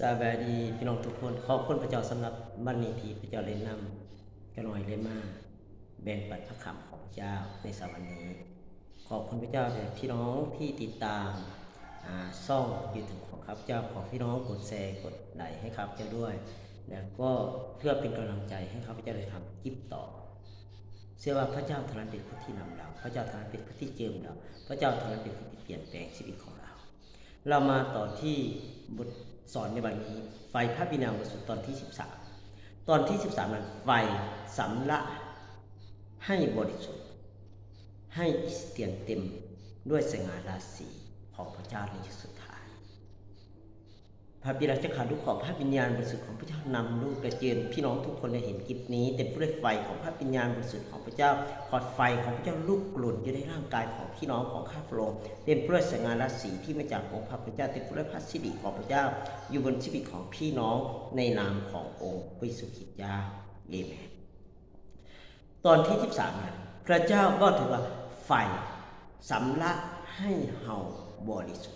สวัสดีพี่น้องทุกคนขอบคุณพระเจ้าสำหรับบันนี้ที่พระเจ้าได้นำกระหน่อยเลยมาแบ่งปันพระคำของพระเจ้าในสวรรค์นี้ ขอบคุณพระเจ้าแต่พี่น้องที่ติดตามอ่าซ่องยูทูบของข้าพเจ้าขอพี่น้องกดแชร์กดไลค์ให้ข้าพเจ้าด้วย แล้วก็เพื่อเป็นกำลังใจให้ข้าพเจ้าได้ทำคลิปต่อเชื่อว่าพระเจ้าท่านั้นเป็นผู้ที่นำเรา พระเจ้าท่านั้นเป็นผู้ที่เจิมเรา พระเจ้าท่านั้นเป็นผู้ที่เปลี่ยนแปลงชีวิตของเรา เรามาต่อที่บท สอนในวันนี้ ไฟพระบินาบริสุดตอนที่ 13 ตอนที่ 13นั้นไฟสำละให้บริสุทธิ์ ให้เตียนเต็มด้วยสง่าราศีของพระเจ้าในที่สุด พระบิดาเจ้าขาลูกขอพระวิญญาณบริสุทธิ์ของพระเจ้านำลูกกระเจนพี่น้องทุกคนได้เห็นคลิปนี้เต็มด้วยไฟของพระวิญญาณบริสุทธิ์ของพระเจ้าขอดไฟของพระเจ้าลุกกลุ่นอยู่ในร่างกายของพี่น้องของข้าพระองค์เต็มด้วยสง่าราศีที่มาจากองค์พระพุทธเจ้าเต็มด้วยพระสิริของพระเจ้า อยู่บนชีวิตของพี่น้องในนามขององค์พระสุขิตเจ้าเอเมนตอนที่13นั้นพระเจ้าก็ถือว่าไฟสำละให้เฮาบริสุทธิ์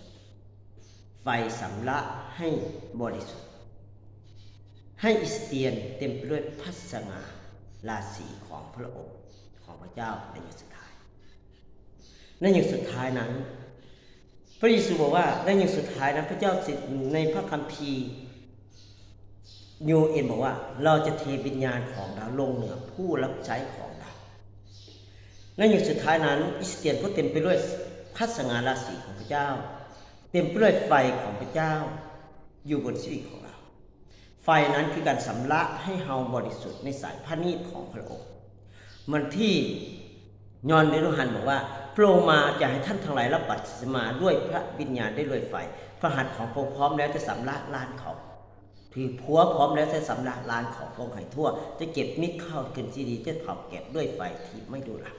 ไฟสำละให้บริสุทธิ์ ให้อิสเตียนเต็มไปด้วยพัสงาราศีของพระองค์ของพระเจ้าในยุคสุดท้าย ในยุคสุดท้ายนั้น พระเยซูบอกว่าในยุคสุดท้ายนั้นพระเจ้าสิทธิ์ในพระคัมภีร์ยูเอ็นบอกว่าเราจะเทวิญญาณของเราลงเหนือผู้รับใช้ของเราในยุคสุดท้ายนั้นอิสเตียนก็เต็มไปด้วยพัสงาราศีของพระเจ้า เต็มไปด้วยไฟของพระเจ้า อยู่บนชีวิตของเรา ไฟนั้นคือการสำละให้เฮาบริสุทธิ์ในสายพระนีตของพระองค์มันที่ยอนเดรุหันบอกว่าพระองค์มาจะให้ท่านทั้งหลายรับบัตรสมาด้วยพระวิญญาณได้ด้วยไฟ พระหัตถ์ของพระองค์พร้อมแล้วจะสำละล้านเขาถือผัวพร้อมแล้วจะสำละล้านของพระองค์ให้ทั่ว จะเก็บมิตรเข้าขึ้นที่ดีจะเผาเก็บด้วยไฟที่ไม่ดูหลับ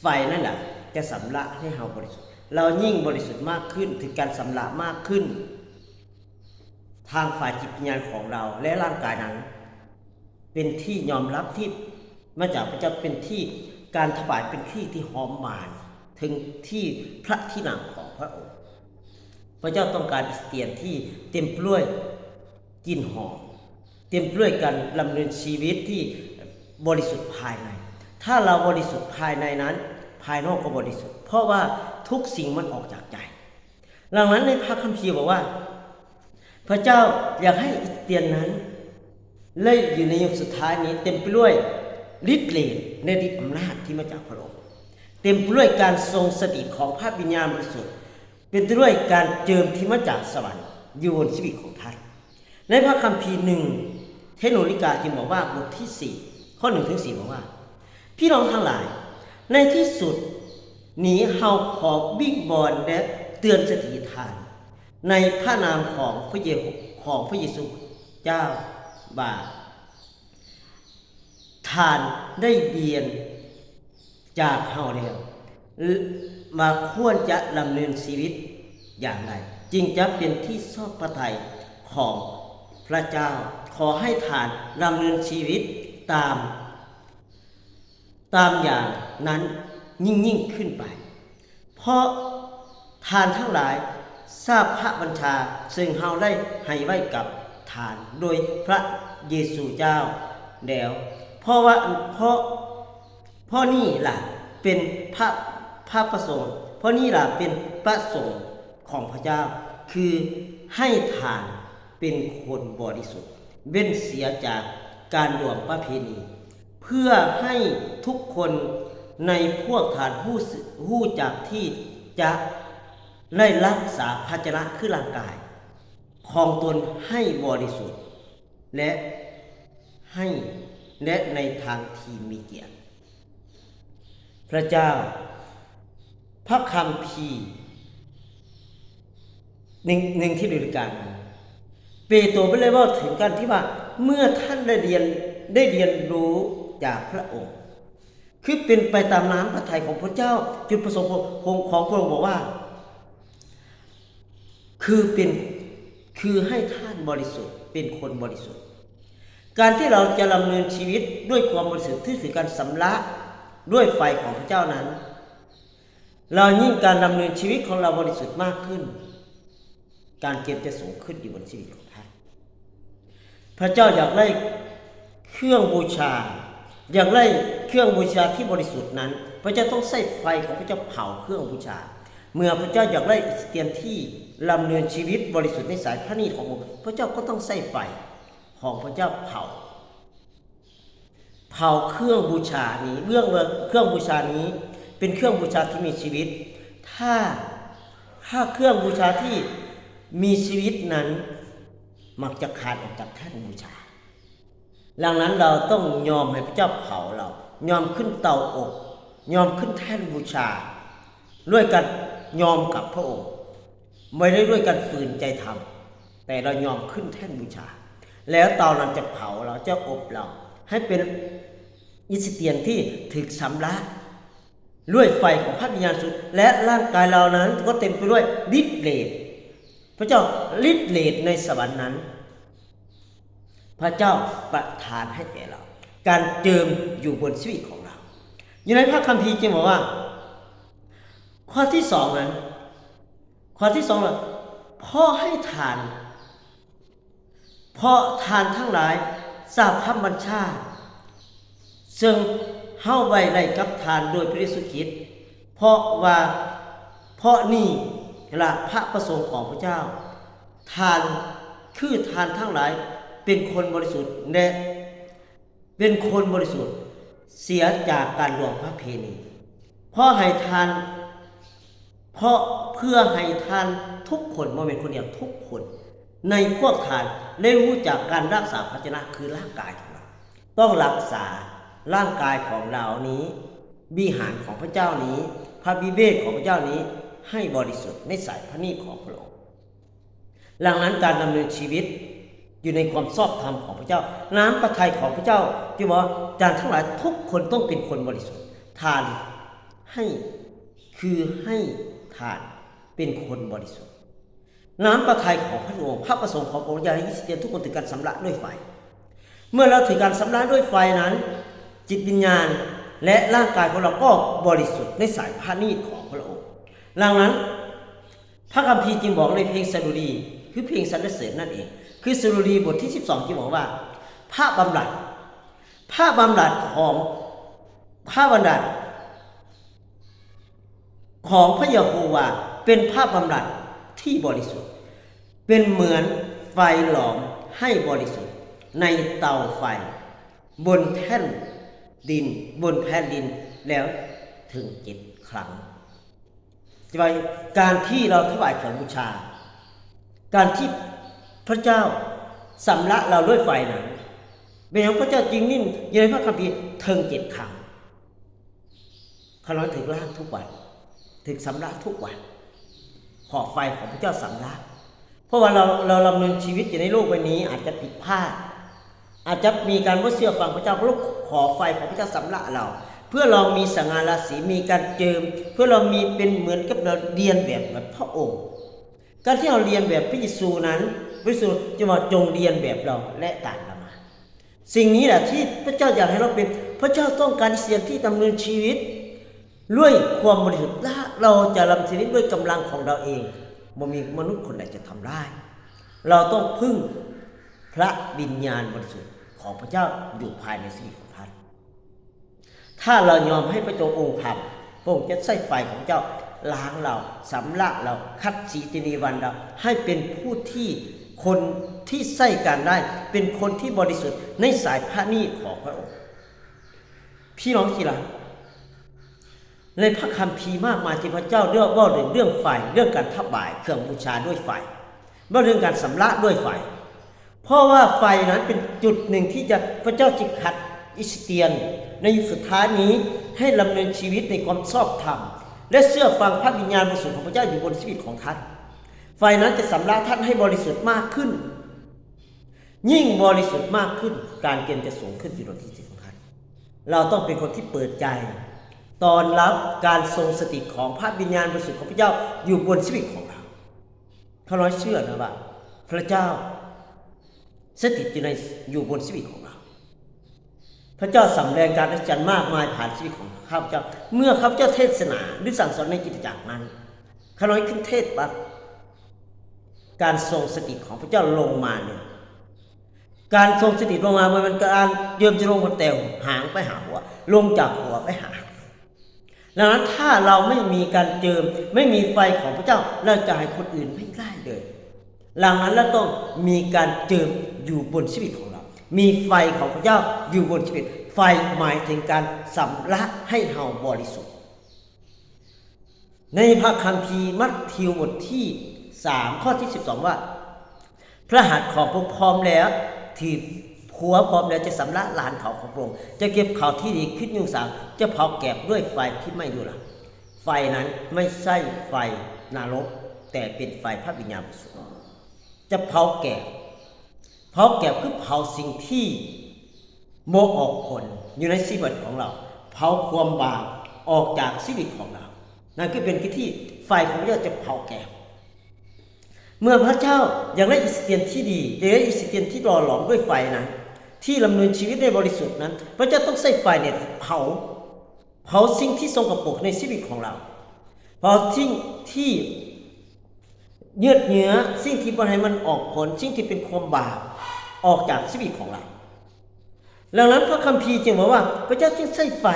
ไฟนั่นแหละจะสำละให้เราบริสุทธิ์ เรายิ่งบริสุทธิ์มากขึ้นถึงการสำละมากขึ้น ทางฝ่ายจิตวิญญาณของเราและร่างกายนั้น เป็นที่ยอมรับที่มาจากพระเจ้าเป็นที่การถวายเป็นที่ที่หอมหวาน ถึงที่พระที่นั่งของพระองค์ พระเจ้าต้องการอิสเตียนที่เต็มปด้วยกลิ่นหอมเต็มปด้วยการดำเนินชีวิตที่บริสุทธิ์ภายใน ถ้าเราบริสุทธิ์ภายในนั้น ภายนอกก็บริสุทธิ์ เพราะว่า ทุกสิ่งมันออกจากใจดังนั้นในพระคัมภีร์บอกว่า พระเจ้าอยากให้อิสเตียนนั้นเล่อยู่ในยุคสุดท้ายนี้เต็มไปด้วยฤทธิ์เดชในฤทธิ์อำนาจที่มาจากพระองค์เต็มไปด้วยการทรงสถิตของพระวิญญาณบริสุทธิ์เป็นด้วยการเจิมที่มาจากสวรรค์อยู่บนชีวิตของท่านในพระคัมภีร์หนึ่งเทโนลิกาจึงบอกว่าบทที่ 4 ข้อ1ถึง4บอกว่า พี่น้องทั้งหลาย ในที่สุด หนีเฮาขอบิ๊กบอลและเตือนสติทาน ในพระนามของพระเยโฮของพระเยซูเจ้าบาทานได้เบียนจากเฮาแล้วมาควรจะดำเนินชีวิตอย่างไรจึงจะเป็นที่ชอบพระทัยของพระเจ้าขอให้ทานดำเนินชีวิตตาม ตามอย่างนั้น ยิ่งยิ่งขึ้นไป เพราะทานทั้งหลายทราบพระบัญชา ซึ่งเฮาได้ให้ไว้กับทานโดยพระเยซูเจ้าแล้วเพราะว่าเพราะเพราะนี่ล่ะเป็นพระพระประสงค์เพราะนี่ล่ะเป็นประสงค์ของพระเจ้า คือให้ทานเป็นคนบริสุทธิ์ เว้นเสียจากการรวมประเพณี เพื่อให้ทุกคน ในพวกทานผู้ผู้จากที่จะได้รักษาภาชนะคือร่างกาย ของตนให้บริสุทธิ์ และให้และในทางที่มีเกียรติ พระเจ้า พระคำพีหนึ่งหนึ่งที่ดูการนั้นเปโตรไปเลยว่าถึงกันที่ว่า เมื่อท่านได้เรียนได้เรียนรู้จากพระองค์ คือเป็นไปตามน้ำพระทัยของพระเจ้า จุดประสงค์ของของพระองค์บอกว่า คือเป็นคือให้ท่านบริสุทธิ์เป็นคนบริสุทธิ์ การที่เราจะดำเนินชีวิตด้วยความบริสุทธิ์ที่ถือการสำละด้วยไฟของพระเจ้านั้น เรายิ่งการดำเนินชีวิตของเราบริสุทธิ์มากขึ้น การเก็บจะสูงขึ้นอยู่บนชีวิตของท่านพระเจ้าอยากได้เครื่องบูชา อย่ากได้เครื่องบูชาที่บริสุทธิ์นั้น พระเจ้าต้องใส่ไฟของพระเจ้าเผาเครื่องบูชา เมื่อพระเจ้าอยากได้เตียนที่ลำเนินชีวิตบริสุทธิ์ในสายพระนีตของพระองค์พระเจ้าก็ต้องใส่ไฟของพระเจ้าเผา เผาเครื่องบูชานี้เรื่องเครื่องบูชานี้ เป็นเครื่องบูชาที่มีชีวิต ถ้าถ้าเครื่องบูชาที่มีชีวิตนั้น มักจะขาดออกจากแท่นบูชา ดังนั้นเราต้องยอมให้พระเจ้าเผาเรา ยอมขึ้นเตาอบ ยอมขึ้นแท่นบูชา ด้วยกันยอมกับพระองค์ ไม่ได้ด้วยกันฝืนใจทำแต่เรายอมขึ้นแท่นบูชา แล้วเตานั้นจะเผาเราจะอบเรา ให้เป็นอิสเตียนที่ถึกสำลักด้วยไฟของพระวิญญาณสุดและร่างกายเรานั้นก็เต็มไปด้วยฤทธิ์เดชพระเจ้าฤทธิ์เดชในสวรรค์นั้น พระเจ้าประทานให้แก่เรา การเจิมอยู่บนชีวิตของเรา อยู่ในพระคัมภีร์จึงบอกว่า ข้อที่สองนั้น ข้อที่สองว่าพ่อให้ทานเพราะทานทั้งหลายทราบคำบัญชา ซึ่งเฮาไว้ในกับทานโดยพระเยซูคริสต์เพราะว่าเพราะนี่ละพระประสงค์ของพระเจ้า ทานคือทานทั้งหลาย เป็นคนบริสุทธิ์และเป็นคนบริสุทธิ์เสียจากการหลวงพระเพณีเพราะให้ทาน เพราะเพื่อให้ทานทุกคนบ่เป็นคนเดียวทุกคน ในพวกทานได้รู้จักการรักษาภาชนะคือร่างกายของเรา ต้องรักษาร่างกายของเรานี้วิหารของพระเจ้านี้ พระวิเวกของพระเจ้านี้ให้บริสุทธิ์ในสายพระนีตของพระองค์ดังนั้นการดำเนินชีวิต อยู่ในความชอบธรรมของพระเจ้า น้ำพระทัยของพระเจ้าที่บอกว่าจารย์ทั้งหลายทุกคนต้องเป็นคนบริสุทธิ์ทานให้คือให้ทานเป็นคนบริสุทธิ์ น้ำพระทัยของพระองค์พระประสงค์ของพระองค์อยากให้คริสเตียนทุกคนถึงการสำระด้วยไฟ เมื่อเราถึงการสำระด้วยไฟนั้น จิตวิญญาณและร่างกายของเราก็บริสุทธิ์ในสายพระนีตของพระองค์ดังนั้น พระคัมภีร์จึงบอกในเพลงสดุดี คือเพลงสรรเสริญนั่นเอง คือสดุดีบทที่ 12จึงบอกว่า พระบำรัดพระบำรัดของพระบำรัดของพระเยโฮวาเป็นพระบำรัดที่บริสุทธิ์ เป็นเหมือนไฟหลอมให้บริสุทธิ์ในเตาไฟ บนแท่นดิน บนแผ่นดินแล้วถึงเจ็ดครั้งจะไปการที่เราถวายของบูชา การที่พระเจ้าสำละเราด้วยไฟนั้นเป็นของพระเจ้าจริงนิ่งอยู่ในพระคัมภีร์ถึงเจ็ดครั้งขน้อยถึงล่างทุกวัน ถึงสำละทุกวัน ขอไฟของพระเจ้าสำละเพราะว่าเราเราดำเนินชีวิตอยู่ในโลกใบนี้ อาจจะผิดพลาด อาจจะมีการว่าเชื่อฟังพระเจ้าก็ขอไฟของพระเจ้าสำละเรา เพื่อเรามีสง่าราศีมีการเจิม เพื่อเรามีเป็นเหมือนกับเราเรียนแบบแบบพระองค์ การที่เราเรียนแบบพระเยซูนั้นพระเยซูจะมาจงเรียนแบบเราและตามเรามา สิ่งนี้แหละที่พระเจ้าอยากให้เราเป็น พระเจ้าต้องการเสียนที่ดำเนินชีวิต ด้วยความบริสุทธิ์และเราจะดำเนินชีวิตด้วยกำลังของเราเองบ่มีมนุษย์คนใดจะทำได้ เราต้องพึ่งพระวิญญาณบริสุทธิ์ของพระเจ้าอยู่ภายในชีวิตของท่านถ้าเรายอมให้พระเจ้าองค์ทำพระองค์จะใส่ไฟของเจ้า ล้างเราสำละเราคัดสีตินีวันเราให้เป็นผู้ที่คนที่ใส่กันได้ เป็นคนที่บริสุทธิ์ในสายพระนีตของพระองค์พี่น้องที่รักในพระคัมภีร์มากมายที่พระเจ้าเลือกว่าเรื่องเรื่องไฟเรื่องการทับบ่ายเครื่องบูชาด้วยไฟว่าเรื่องการสำละด้วยไฟเพราะว่าไฟนั้นเป็นจุดหนึ่งที่จะพระเจ้าจิขัดอิสเตียน ในยุคสุดท้ายนี้ให้ดำเนินชีวิตในความชอบธรรม และเชื่อฟังพระวิญญาณบริสุทธิ์ของพระเจ้าอยู่บนชีวิตของท่านไฟนั้นจะสำลักท่านให้บริสุทธิ์มากขึ้น ยิ่งบริสุทธิ์มากขึ้น การเกณฑ์จะสูงขึ้นอยู่บนที่จิตของท่านเราต้องเป็นคนที่เปิดใจตอนรับการทรงสถิตของพระวิญญาณบริสุทธิ์ของพระเจ้าอยู่บนชีวิตของเราเขาน้อยเชื่อนะว่าพระเจ้าสถิตอยู่ในอยู่บนชีวิตของเรา พระเจ้าสำแดงการอัศจรรย์มากมายผ่านชีวิตของข้าพเจ้า เมื่อข้าพเจ้าเทศนาหรือสั่งสอนในกิจจักรนั้นข้าน้อยขึ้นเทศปั๊บการทรงสถิตของพระเจ้าลงมาเนี่ยการทรงสถิตลงมามันเป็นการเยิมจะลงบนเตวหางไปหาหัว ลงจากหัวไปหาดังนั้นถ้าเราไม่มีการเจิมไม่มีไฟของพระเจ้าเราจะให้คนอื่นไม่ได้เลยดังนั้นเราต้องมีการเจิมอยู่บนชีวิตของเรา มีไฟของพระเจ้าอยู่บนชีวิต ไฟหมายถึงการสำระให้เฮาบริสุทธิ์ ในพระคัมภีร์มัทธิวบทที่ 3 ข้อที่ 12 ว่า พระหัตถ์ของพระพร้อมแล้วที่ผัวพร้อมแล้วจะสำระลานเขาของพระองค์จะเก็บเขาที่ดีขึ้นยุ่งสางจะเผาแกบด้วยไฟที่ไม่รู้ละไฟนั้นไม่ใช่ไฟนรกแต่เป็นไฟพระวิญญาณบริสุทธิ์จะเผาแกบ เผาแกบคือเผาสิ่งที่โมออกผลอยู่ในชีวิตของเรา เผาความบาปออกจากชีวิตของเรา นั่นคือเป็นกิจที่ไฟของพระเจ้าจะเผาแกบเมื่อพระเจ้าอยากได้อิสเตียนที่ดีอยากได้อิสเตียนที่หล่อหลอมด้วยไฟนั้น ที่ดำเนินชีวิตในบริสุทธิ์นั้น พระเจ้าต้องใส่ไฟเนี่ยเผา เผาสิ่งที่ทรงกระปกในชีวิตของเรา เผาสิ่งที่ เยือดเหนื้อสิ่งที่บนให้มันออกผลสิ่งที่เป็นความบาปออกจากชีวิตของเราดังนั้นพระคัมภีร์จึงบอกว่า พระเจ้าจึงใส่ไฟ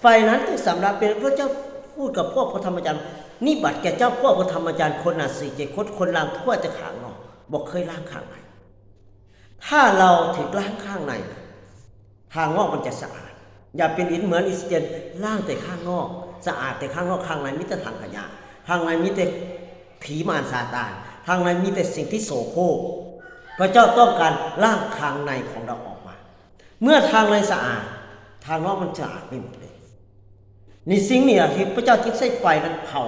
ไฟนั้นต้องสำหรับเป็นพระเจ้าพูดกับพวกพระธรรมจารย์นี่บัตรแก่เจ้าพวกพระธรรมจารย์คนนาสีเจคดคนล้างทั่วจะขางนอกบอกเคยล้างข้างในถ้าเราถึงล้างข้างในทางนอกมันจะสะอาด อย่าเป็นอินเหมือนอิสเตียนล้างแต่ข้างนอก สะอาดแต่ข้างนอกข้างในมิต่ทางขยะข้างในมิต่ ผีมารซาตานข้างในมีแต่สิ่งที่โสโครกพระเจ้าต้องการล้างข้างในของเราออกมา เมื่อทางในสะอาด ทางนอกมันสะอาดไปหมดเลยนี่สิ่งนี้ที่พระเจ้าจึงใช้ไฟนั้นเผา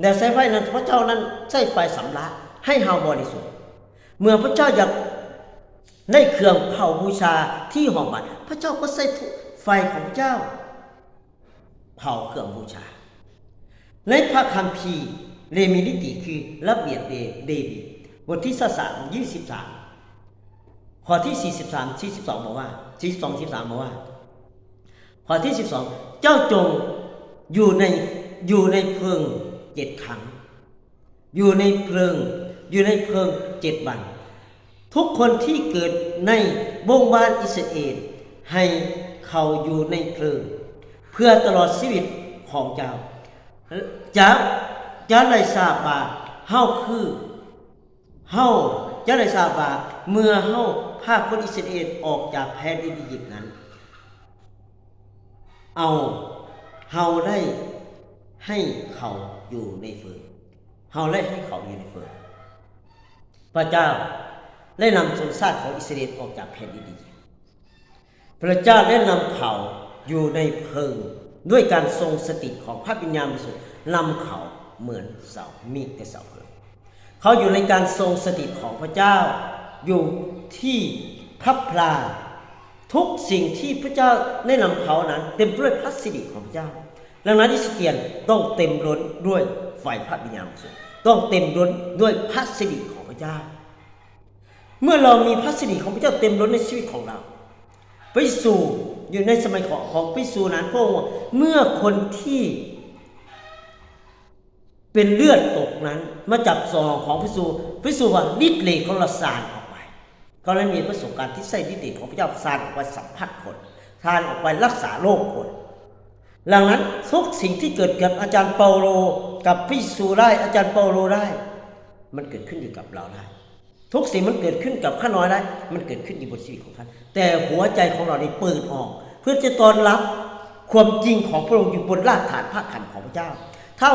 แต่ใช้ไฟนั้นพระเจ้านั้นใช้ไฟสำลักให้เฮาบริสุทธิ์ เมื่อพระเจ้าอยากได้เครื่องเผาบูชาที่หอมบัตพระเจ้าก็ใช้ไฟของเจ้า เผาเครื่องบูชา ในพระคัมภีร์ เรมินิติคือระเบียบเดเดวิดบทที่สามยี่สิบสามข้อที่สี่สิบสามสี่สิบสองบอกว่าสี่สิบสองสี่สิบสามบอกว่าข้อที่12เจ้าจงอยู่ในอยู่ในเพิงเจ็ดครั้งอยู่ในเพลิงอยู่ในเพิงเจ็ดวัน ทุกคนที่เกิดในวงบ้านอิสราเอลให้เขาอยู่ในเพลิง เพื่อตลอดชีวิตของเจ้าจะ จะได้ทราบว่าเฮาคือเฮาจะได้ทราบว่าเมื่อเฮาพาคนอิสราเอลออกจากแผ่นดินอียิปต์นั้น เอาเฮาได้ให้เขาอยู่ในเฟืองเฮาได้ให้เขาอยู่ในเฟืองพระเจ้าได้นำชนชาติของอิสราเอลออกจากแผ่นดินอียิปต์พระเจ้าได้นำเขาอยู่ในเพิงด้วยการทรงสติของพระวิญญาณบริสุทธิ์นำเขา เหมือนเสามีดแต่เสาเพลิงเขาอยู่ในการทรงสติตของพระเจ้า อยู่ที่พระพลาทุกสิ่งที่พระเจ้าได้นำเขานั้น เต็มด้วยพระสิริของพระเจ้า ดังนั้นอิสเตียนต้องเต็มล้นด้วยไฟพระวิญญาณบริสุทธิ์ต้องเต็มล้นด้วยพระสิริของพระเจ้า เมื่อเรามีพระสิริของพระเจ้าเต็มล้นในชีวิตของเราพระเยซูอยู่ในสมัยของของพระเยซูนั้นพระองค์ว่าเมื่อคนที่ เป็นเลือดตกนั้น มาจับซองของพระสูพระสูว่าฤทธิ์เลของเราสานออกไปเขาเลยมีประสบการณ์ที่ใส่ฤทธิ์เดชของพระเจ้าสานออกไปสัมผัสคนทานออกไปรักษาโรคคนดังนั้นทุกสิ่งที่เกิดกับอาจารย์เปาโลกับพระเยซูได้อาจารย์เปาโลได้ มันเกิดขึ้นอยู่กับเราได้ทุกสิ่งมันเกิดขึ้นกับข้าน้อยได้ มันเกิดขึ้นอยู่บนชีวิตของท่าน แต่หัวใจของเราได้เปิดออก เพื่อจะต้อนรับความจริงของพระองค์อยู่บนรากฐานพระขันของพระเจ้า ถ้า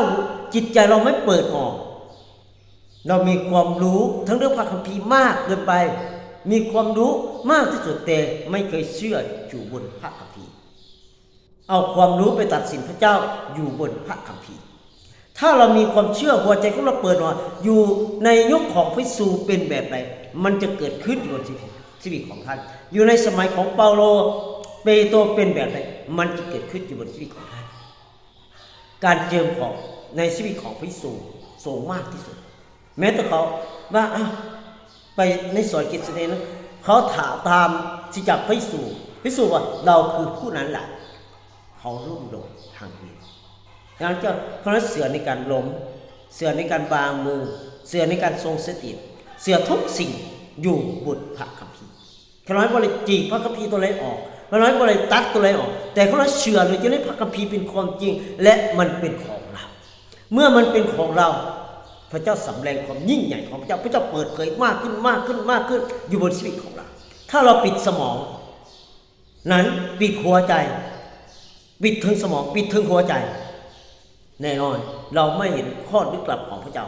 จิตใจเราไม่เปิดออก เรามีความรู้ทั้งเรื่องพระคัมภีร์มากเกินไป มีความรู้มากที่สุดแต่ไม่เคยเชื่ออยู่บนพระคัมภีร์เอาความรู้ไปตัดสินพระเจ้าอยู่บนพระคัมภีร์ ถ้าเรามีความเชื่อหัวใจของเราเปิดออกอยู่ในยุคของพระเยซูเป็นแบบไหนมันจะเกิดขึ้นอยู่บนชีวิตชีวิตของท่าน อยู่ในสมัยของเปาโลเปโตรเป็นแบบไหนมันจะเกิดขึ้นอยู่บนชีวิตของ การเจิมของในชีวิตของพระเยซูสูงมากที่สุด แม้แต่เขาว่าอะไปในสวนกิจเสดนะเขาถามตามที่จากพระเยซูพระเยซูว่าเราคือผู้นั้นแหละเขาลุ่มลงทางนี้ดังนั้นก็เพราะนั้นเสือในการล้มเสือในการบางมือ เสือในการทรงสติเสือทุกสิ่งอยู่บนพระคัมภีร์ขาน้อยบริจีพระคัมภีร์ตัวไหนออก เขาน้อยบริตัดตัวอะไหนออก แต่เขาเชื่อเลยจะได้พระคัมภีร์เป็นความจริง และมันเป็นของเรา เมื่อมันเป็นของเรา พระเจ้าสำแดงความยิ่งใหญ่ของพระเจ้าพระเจ้าเปิดเผยมากขึ้นมากขึ้นมากขึ้น อยู่บนชีวิตของเรา ถ้าเราปิดสมอง นั้นปิดหัวใจ ปิดถึงสมอง ปิดถึงหัวใจ แน่นอนเราไม่เห็นข้อลึกลับของพระเจ้า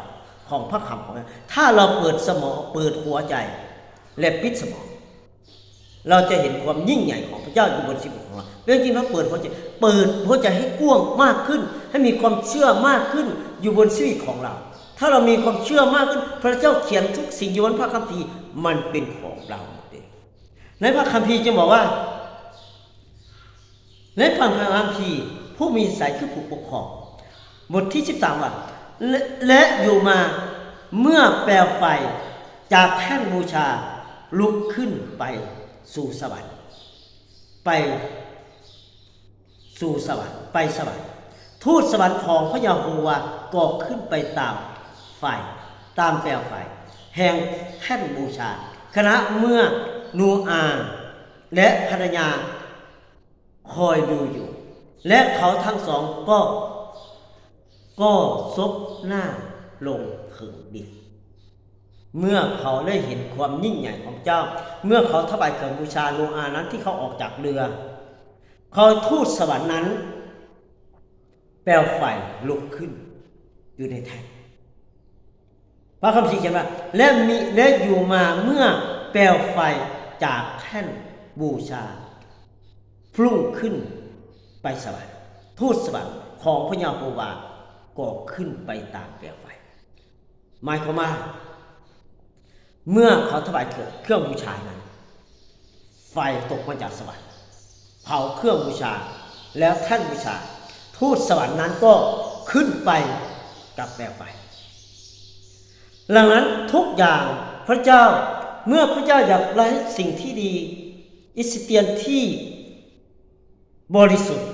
ของพระคำของพระถ้าเราเปิดสมองเปิดหัวใจ และปิดสมอง เราจะเห็นความยิ่งใหญ่ของพระเจ้าอยู่บนชีวิตของเราเรื่องจริงเราเปิดหัวใจเปิดหัวใจให้กว้างมากขึ้น ให้มีความเชื่อมากขึ้นอยู่บนชีวิตของเรา ถ้าเรามีความเชื่อมากขึ้น พระเจ้าเขียนทุกสิ่งอยู่บนพระคัมภีร์มันเป็นของเราหมดเองในพระคัมภีร์จึงบอกว่า ในพระคัมภีร์ผู้มีสายคือผู้ปกครองบทที่ 13 ว่า และและอยู่มาเมื่อแปลไฟจากแท่นบูชาลุกขึ้นไป สู่สวรรค์ ไปสู่สวรรค์ไปสวรรค์ ทูตสวรรค์ของพระยาโฮวาก็ขึ้นไปตามไฟตามแปลไฟแห่งแท่นบูชา คณะเมื่อนูอาและภรรยาคอยดูอยู่ และเขาทั้งสองก็ ก็ซบหน้าลงถึงดิน เมื่อเขาได้เห็นความยิ่งใหญ่ของเจ้า เมื่อเขาถวายเครื่องบูชาโนอานั้นที่เขาออกจากเรือ เขาทูตสวรรค์นั้น แปลวไฟลุกขึ้น อยู่ในแท่นพระคำสีเขียนว่าและมีและอยู่มาเมื่อแปลวไฟจากแท่นบูชาพุ่งขึ้นไปสวรรค์ทูตสวรรค์ของพระยาโฮวาก็ขึ้นไปตามแปลวไฟหมายความว่า เมื่อเขาถวายเครื่องเครื่องบูชานั้น ไฟตกมาจากสวรรค์เผาเครื่องบูชา แล้วท่านบูชา ทูตสวรรค์นั้นก็ขึ้นไปกับแปลวไฟหลังนั้นทุกอย่างพระเจ้าเมื่อพระเจ้าอยากได้สิ่งที่ดี อิสเตียนที่บริสุทธิ์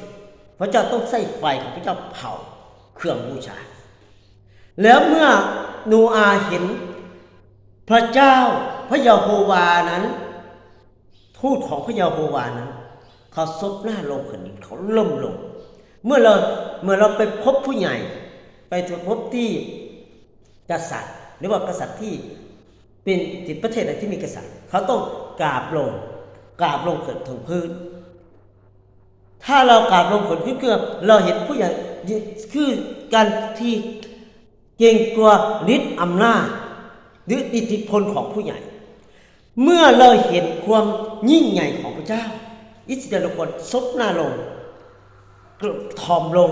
พระเจ้าต้องใส่ไฟของพระเจ้าเผาเครื่องบูชา แล้วเมื่อนูอาเห็น พระเจ้าพระยาโฮวานั้น ทูตของพระยาโฮวานั้น เขาซบหน้าลงขึ้นเขาล่มลง เมื่อเราเมื่อเราไปพบผู้ใหญ่ ไปพบที่กษัตริย์ หรือว่ากษัตริย์ที่เป็นที่ประเทศไหนที่มีกษัตริย์ เขาต้องกราบลงกราบลงเกิดถึงพื้น ถ้าเรากราบลงผลขึ้นเกือเราเห็นผู้ใหญ่คือการที่เกรงกลัวฤทธิ์อำนาจ หรืออิทธิพลของผู้ใหญ่ เมื่อเราเห็นความยิ่งใหญ่ของพระเจ้า อิสราเอลกคนซบหน้าลงกระทอมลง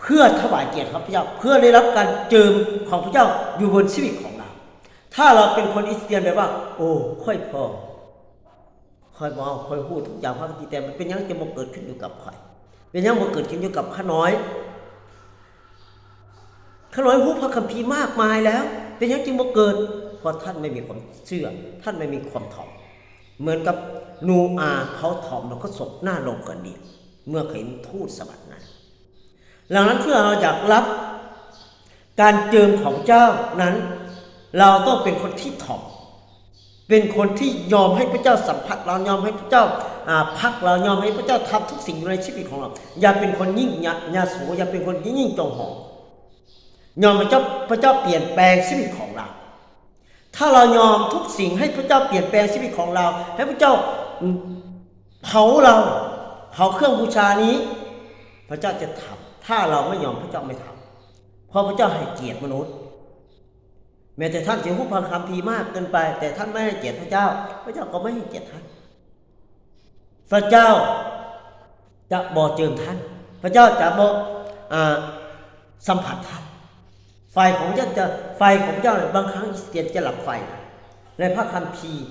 เพื่อถวายเกียรติพระเจ้า เพื่อได้รับการเจิมของพระเจ้าอยู่บนชีวิตของเรา ถ้าเราเป็นคนอิสเตียนแบบว่า โอ้ค่อยพอคอยมองคอยพูดทุกอย่างพระคัมภีร์แต่มันเป็นยังจะมาเกิดขึ้นอยู่กับใครเป็นยังมาเกิดขึ้นอยู่กับข้าน้อย ข้าน้อยพูพระคัมภีร์มากมายแล้ว เป็นยังจึงมาเกิด เพราะท่านไม่มีความเชื่อ ท่านไม่มีความถ่อม เหมือนกับนูอาเขาถ่อมแล้วก็ศพหน้าลงกันดีเมื่อเห็นทูตสวรรค์นั้น หลังนั้นเพื่อเราอยากรับการเจิมของเจ้านั้น เราต้องเป็นคนที่ถ่อม เป็นคนที่ยอมให้พระเจ้าสัมผัสเรายอมให้พระเจ้าพักเรายอมให้พระเจ้าทำทุกสิ่งอยู่ในชีวิตของเรา อย่าเป็นคนยิ่งยะยาสูอย่าเป็นคนยิ่งยิ่งจองหอง ยอมพระเจ้าพระเจ้าเปลี่ยนแปลงชีวิตของเรา ถ้าเรายอมทุกสิ่งให้พระเจ้าเปลี่ยนแปลงชีวิตของเรา ให้พระเจ้าเผาเราเผาเครื่องบูชานี้ พระเจ้าจะทำถ้าเราไม่ยอมพระเจ้าไม่ทำเพราะพระเจ้าให้เกียรติมนุษย์แม้แต่ท่านจะพูดพระคำพีมากเกินไป แต่ท่านไม่ให้เกียรติพระเจ้า พระเจ้าก็ไม่ให้เกียรติท่าน พระเจ้าจะบอเจิมท่าน พระเจ้าจะบออาสัมผัสท่าน ไฟของเจ้าจะไฟของเจ้าบางครั้งอิสเตียนจะหลับไฟ ในพระคัมภีร์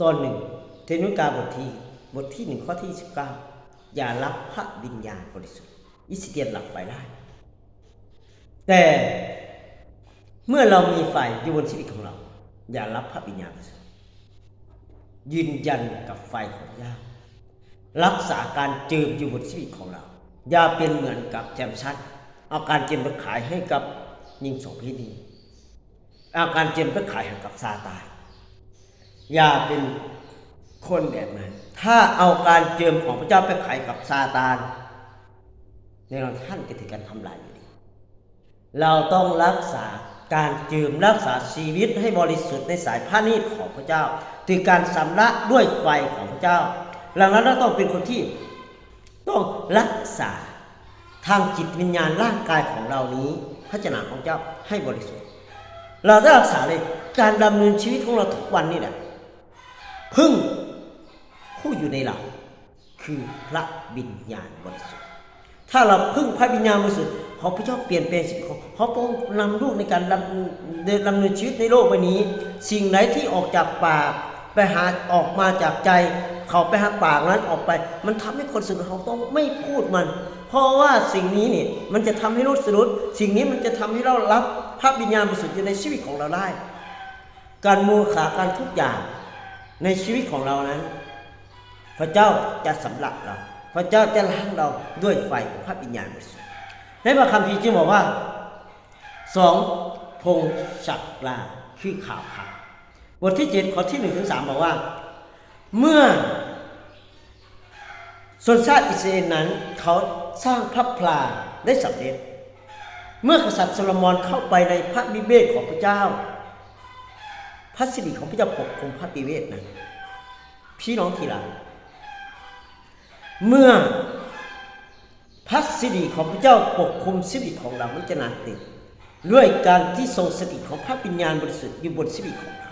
ตอนหนึ่ง เทนุกาบทที่บทที่หนึ่งข้อที่สิบเก้าอย่ารับพระวิญญาณบริสุทธิ์อิสเตียนหลับไฟได้ แต่เมื่อเรามีไฟอยู่บนชีวิตของเรา อย่ารับพระวิญญาณบริสุทธิ์ยืนยันกับไฟของพระเจ้ารักษาการเจิมอยู่บนชีวิตของเรา อย่าเป็นเหมือนกับแจมชัดเอาการเจิมไปขายให้กับ ยิ่งสองพี่นีเอาการเจิมไปขายให้กับซาตานอย่าเป็นคนแบบนั้น ถ้าเอาการเจิมของพระเจ้าไปขายกับซาตานในเราท่านจะถึงการทำลายอยู่ดีเราต้องรักษาการเจืมรักษาชีวิตให้บริสุทธิ์ในสายพระนิตของพระเจ้าถึงการสำระด้วยไฟของพระเจ้าหลังนั้นเราต้องเป็นคนที่ต้องรักษาทางจิตวิญญาณร่างกายของเรานี้ พระเจ้าของเจ้าให้บริสุทธิ์ เราได้รักษาเลยการดำเนินชีวิตของเราทุกวันนี่แหละพึ่งผู้อยู่ในเราคือพระวิญญาณบริสุทธิ์ ถ้าเราพึ่งพระวิญญาณบริสุทธิ์ขอพระเจ้าเปลี่ยนแปลงชีวิตของขอพระองค์นำลูกในการดำเดินดำเนินชีวิตในโลกใบนี้ สิ่งไหนที่ออกจากปากไปหาออกมาจากใจ เขาไปหาปากนั้นออกไป มันทำให้คนสะดุดเขาต้องไม่พูดมัน เพราะว่าสิ่งนี้เนี่ยมันจะทำให้รู้สะดุดสิ่งนี้มันจะทำให้เรารับพระวิญญาณบริสุทธิ์อยู่ในชีวิตของเราได้ การมูขาการทุกอย่างในชีวิตของเรานั้น พระเจ้าจะสำหรับเรา พระเจ้าจะล้างเราด้วยไฟของพระวิญญาณบริสุทธิ์ในพระคัมภีร์จึงบอกว่าสองพงศักลาคือข่าวข่าวบทที่เจ็ดข้อที่หนึ่งถึงสามบอกว่า เมื่อชนชาติอิสราเอลนั้นเขา สร้างพระพลาได้สำเร็จ เมื่อกษัตริย์โซโลมอนเข้าไปในพระวิเวกของพระเจ้า พระสิริของพระเจ้าปกคลุมพระวิเวกนั้นพี่น้องทีหลังเมื่อพระสิริของพระเจ้าปกคลุมชีวิของเรามันจะนาติดด้วยการที่ทรงสถิตของพระวิญญาบริสุทธิ์อยู่บนชีวิของเรา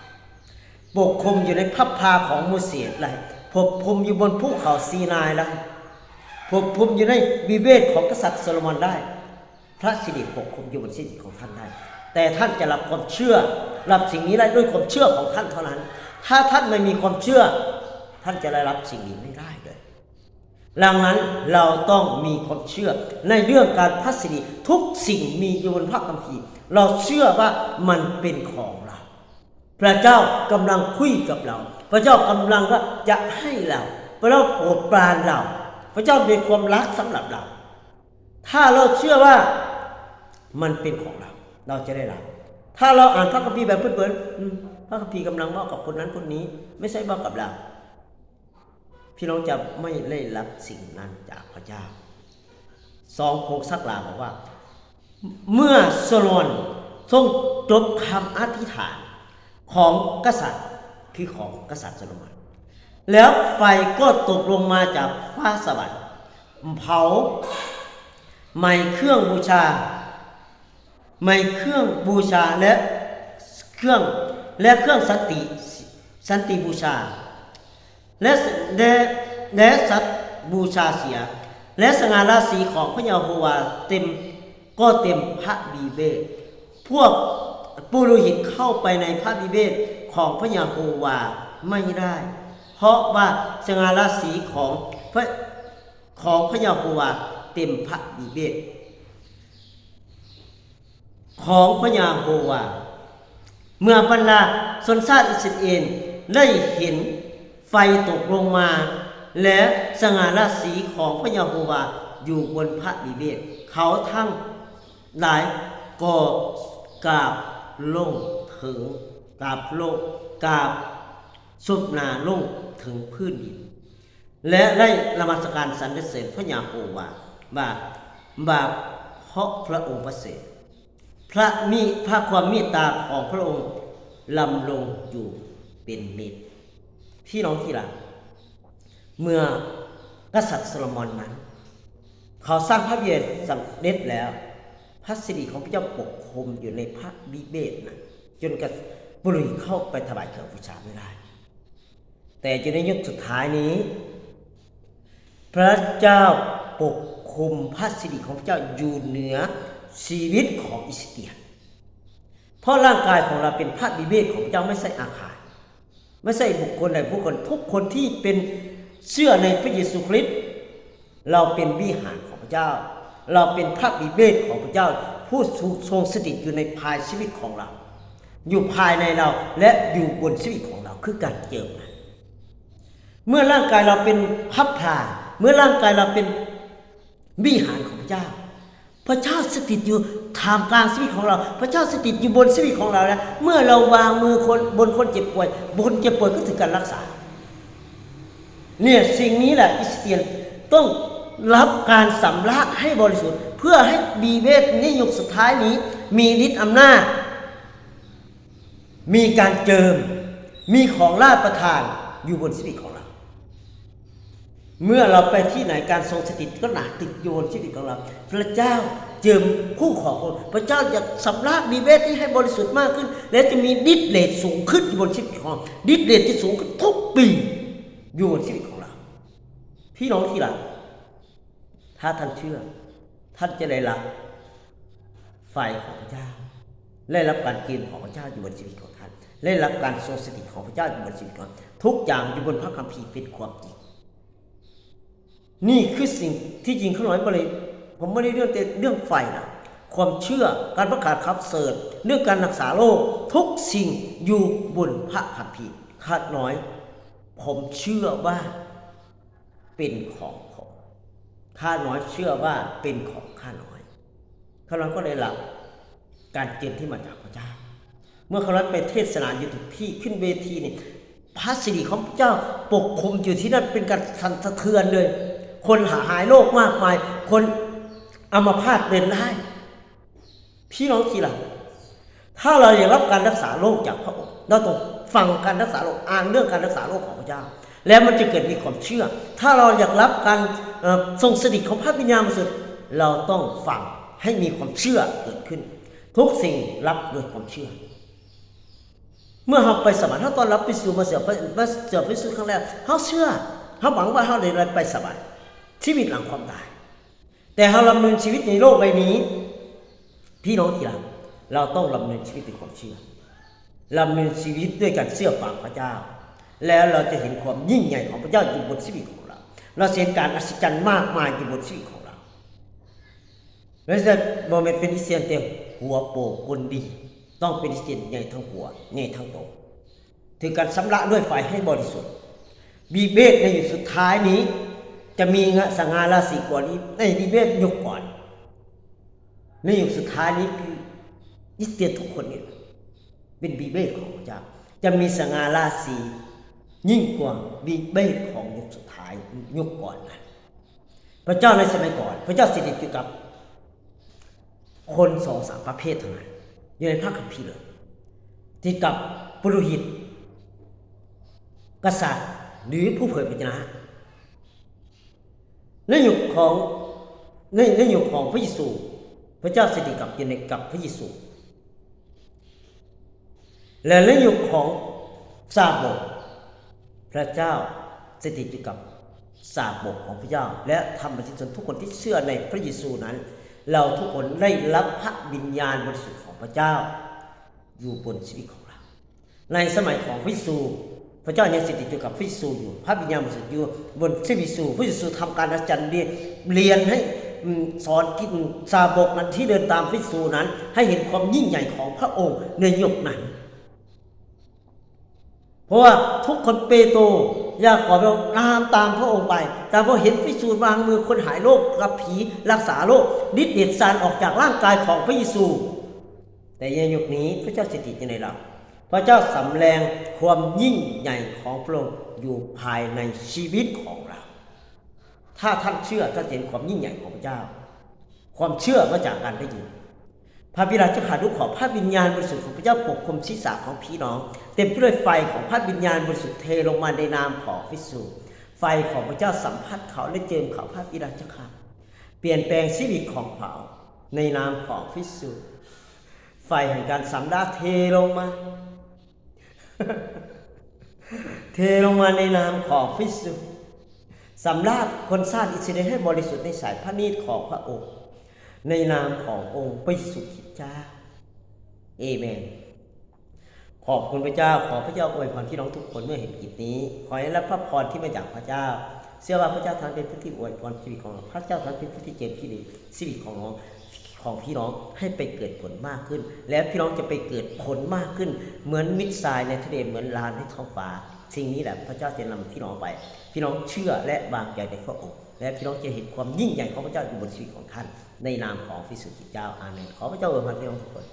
ปกคลุมอยู่ในพระพาของโมเสสเลยปกคลุมอยู่บนภูเขาซีนายแล้ว ปกคลุมอยู่ในวิเวกของกษัตริย์โซโลมอนได้ พระสิริปกคุมอยู่บนชีวิของท่านได้ แต่ท่านจะรับความเชื่อ รับสิ่งนี้ได้ด้วยความเชื่อของท่านเท่านั้น ถ้าท่านไม่มีความเชื่อ ท่านจะได้รับสิ่งนี้ไม่ได้เลยดังนั้นเราต้องมีความเชื่อในเรื่องการพัสดีทุกสิ่งมีอยู่บนพระคัมภีร์ เราเชื่อว่ามันเป็นของเรา พระเจ้ากำลังคุยกับเรา พระเจ้ากำลังว่าจะให้เรา พระเจ้าโปรดปรานเรา ระเจ้ามีความรักสำหรับเรา ถ้าเราเชื่อว่ามันเป็นของเรา เราจะได้รับ ถ้าเราอ่านพระคัมภีร์แบบเพื่อนๆพระคัมภีร์กำลังบอกกับคนนั้นคนนี้ ไม่ใช่บอกกับเรา พี่น้องจะไม่ได้รับสิ่งนั้นจากพระเจ้าสองโคงสักลาบอกว่า เมื่อโซโลนทรงจบคำอธิษฐานของกษัตริย์คือของกษัตริย์โซโลมอน แล้วไฟก็ตกลงมาจากฟ้าสวรรค์เผาไม้เครื่องบูชาไม้เครื่องบูชาและเครื่องและเครื่องสันติสันติบูชาและและและสัตบูชาเสีย และสง่าราศีของพระยาโฮวาเต็มก็เต็มพระบีเวทพวกปุโรหิตเข้าไปในพระบีเวทของพระยาโฮวาไม่ได้ เพราะว่าสง่าราศีของพระของพระยาโฮวาเต็มพระบีเวทของพระยาโฮวา เมื่อบรรดาชนชาติอิสราเอลได้เห็นไฟตกลงมา และสง่าราศีของพระยาโฮวาอยู่บนพระบิเวศ เขาทั้งหลายก็กราบลงถึงกราบลงกราบ สุบนาลงถึงพื้นดิน และได้ละมัสการสรรเสริญพระยาโฮวาบาบาเพราะพระองค์ประเสริฐพระมีพระความเมตตาของพระองค์ลำลงอยู่เป็นนิดพี่น้องที่รักเมื่อกษัตริย์โซโลมอนนั้น เขาสร้างพระเยรสำเร็จแล้ว พระสิริของพระเจ้าปกคลุมอยู่ในพระบิเบศนะจนกระบุรุษเข้าไปถวายเครื่องบูชาไม่ได้ แต่จนในยุคสุดท้ายนี้ พระเจ้าปกคุมพระสิริของพระเจ้าอยู่เหนือชีวิตของอิสเตีย เพราะร่างกายของเราเป็นพระบิเวกของพระเจ้าไม่ใช่อาคารไม่ใช่บุคคลใดบุคคลทุกคนที่เป็นเชื่อในพระเยซูคริสต์เราเป็นวิหารของพระเจ้า เราเป็นพระบิเวกของพระเจ้า ผู้ทรงสถิตอยู่ในภายชีวิตของเรา อยู่ภายในเราและอยู่บนชีวิตของเราคือการเจิมนั้น เมื่อร่างกายเราเป็นพับพลาเมื่อร่างกายเราเป็นวิหารของพระเจ้า พระเจ้าสถิตอยู่ท่ามกลางชีวิตของเรา พระเจ้าสถิตอยู่บนชีวิตของเราแล้วเมื่อเราวางมือคนบนคนเจ็บป่วย บนเจ็บป่วยก็ถึงการรักษา เนี่ยสิ่งนี้แหละอิสเตียนต้องรับการสำลักให้บริสุทธิ์ เพื่อให้บีเวทในยุคสุดท้ายนี้ มีฤทธิ์อำนาจ มีการเจิม มีของราชประทานอยู่บนชีวิตของเรา เมื่อเราไปที่ไหนการทรงสถิตก็หนาติดโยนชีวิตของเรา พระเจ้าเจิมผู้ขอคนพระเจ้าจะสำลักบีเวทที่ให้บริสุทธิ์มากขึ้น และจะมีดิษเลทสูงขึ้นอยู่บนชีวิตของเราดิษเลทที่สูงขึ้นทุกปีอยู่บนชีวิตของเรา พี่น้องที่รักถ้าท่านเชื่อ ท่านจะได้รับไฟของพระเจ้าได้รับการเกณฑ์ของพระเจ้าอยู่บนชีวิตของท่านได้รับการทรงสถิตของพระเจ้าอยู่บนชีวิตของท่าทุกอย่างอยู่บนพระคัมภีร์เป็นความจริง นี่คือสิ่งที่จริงเขาหน่อยมาเลยผมไม่ได้เรื่องแต่เรื่องไฟนะความเชื่อการประกาศขับเสริญเรื่องการรักษาโรคทุกสิ่งอยู่บนพระคัมภีร์ข้าน้อย ผมเชื่อว่าเป็นของผมข้าน้อยเชื่อว่าเป็นของข้าน้อยข้าน้อยก็ได้รับการเกณฑ์ที่มาจากพระเจ้า เมื่อข้าน้อยไปเทศนาอยู่ทุกที่ขึ้นเวทีนี่พระสิริของพระเจ้าปกคลุมอยู่ที่นั่นเป็นการสั่นสะเทือนเลย คนหาหายโรคมากมาย คนอัมาพาตเดินได้ พี่น้องทีละถ้าเราอยากรับการรักษาโรคจากพระองค์เราต้องฟังการรักษาโรคอ่านเรื่องการรักษาโรคของพระเจ้า แล้วมันจะเกิดมีความเชื่อ ถ้าเราอยากรับการทรงสถิตของพระวิญญาณบริสุทธิ์เราต้องฟังให้มีความเชื่อเกิดขึ้น ทุกสิ่งรับด้วยความเชื่อ เมื่อเราไปสวรรค์เราตอนรับไปสู่มาเสือมาเสือไปสู่ครั้งแรกเขาเชื่อเขาหวังว่าเขาได้ไปสวรรค์ ชีวิตหลังความตาย แต่เราดำเนินชีวิตในโลกใบนี้ พี่น้องที่รักเราต้องดำเนินชีวิตด้วยความเชื่อดำเนินชีวิตด้วยการเชื่อฟังพระเจ้า แล้วเราจะเห็นความยิ่งใหญ่ของพระเจ้าอยู่บนชีวิตของเรา เราเห็นการอัศจรรย์มากมายอยู่บนชีวิตของเราไม่ใช่โมเมนต์เป็นอิสเตียนเต็มหัวโปกคนดี ต้องเป็นอิสเตียนใหญ่ทั้งหัวใหญ่ทั้งโตถึงการสำระด้วยไฟให้บริสุทธิ์บีเบสในยุคสุดท้ายนี้ จะมีงะสง่าราศีกว่านี้ในบีเบสยุคก่อนในยุคสุดท้ายนี้คืออิสเตียนทุกคนเนี่ยเป็นบีเบสของพระเจ้าจะมีสง่าราศียิ่งกว่าบีเบสของยุคสุดท้ายยุคก่อนนั้นพระเจ้าในสมัยก่อน พระเจ้าสิทธิอยู่กับ คนสองสามประเภทเท่านั้นอยู่ในพระคัมภีร์เลยที่กับปุโรหิต กษัตริย์หรือผู้เผยพระชนะ ในยุคของในในยุคของพระเยซู พระเจ้าสถิตกับอยู่ในกับพระเยซู และในยุคของซาบกพระเจ้าสถิตอยู่กับซาบกของพระเจ้า และธรรมชิชนทุกคนที่เชื่อในพระเยซูนั้น เราทุกคนได้รับพระวิญญาณบริสุทธิ์ของพระเจ้า อยู่บนชีวิตของเรา ในสมัยของพระเยซู พระเจ้ายังสถิตอยู่กับพระเยซูอยู่ พระวิญญาณบริสุทธิ์อยู่บนชีวิตพระเยซูพระเยซูทำการอัศจรรย์เรียนเรียนให้สอนกินซาบกนั้นที่เดินตามพระเยซูนั้น ให้เห็นความยิ่งใหญ่ของพระองค์ในยุคนั้นเพราะว่าทุกคนเปโตรอยากก่อนเราตามตามพระองค์ไป แต่พอเห็นพิสูจน์วางมือคนหายโรคกับผีรักษาโรคฤทธิ์เดชสารออกจากร่างกายของพระเยซู แต่ในยุคนี้พระเจ้าสถิตอยู่ในเรา พระเจ้าสำแดงความยิ่งใหญ่ของพระองค์อยู่ภายในชีวิตของเรา ถ้าท่านเชื่อท่านเห็นความยิ่งใหญ่ของพระเจ้า ความเชื่อมาจากการได้ยินพระบิดาเจ้าขาดุขอพระวิญญาณบริสุทธิ์ของพระเจ้าปกคลุมศีรษะของพี่น้อง เต็มไปด้วยไฟของพระวิญญาณบริสุทธิ์เทลงมาในนามของพระเยซูไฟของพระเจ้าสัมผัสเขาและเจิมเขาพระบิดาเจ้าขาเปลี่ยนแปลงชีวิตของเขาในนามของพระเยซูไฟแห่งการสำราเทลงมา เทลงมาในนามของพระเยซูสำราญคนชาติอิสราเอลให้บริสุทธิ์ในสายพระเนตรของพระองค์ ในนามขององค์พระเยซูคริสต์เจ้าเอเมนขอบคุณพระเจ้า ขอพระเจ้าอวยพรพี่น้องทุกคนเมื่อเห็นกิจนี้ ขอให้รับพระพรที่มาจากพระเจ้า เชื่อว่าพระเจ้าทางเป็นผู้ที่อวยพรชีวิตของเราพระเจ้าทางเป็นผู้ที่เจิมชีวิตชีวิตของน้อง ของพี่น้องให้ไปเกิดผลมากขึ้น แล้วพี่น้องจะไปเกิดผลมากขึ้น เหมือนมิตรทรายในทะเลเหมือนลานในท้องฟ้าสิ่งนี้แหละพระเจ้าจะนำพี่น้องไป พี่น้องเชื่อและวางใจในพระองค์และพี่น้องจะเห็นความยิ่งใหญ่ของพระเจ้าอยู่บนชีวิตของท่าน ในนามของพระสุจิตเจ้าอาเมนขอพระเจ้าอวยพรพี่น้องทุกคน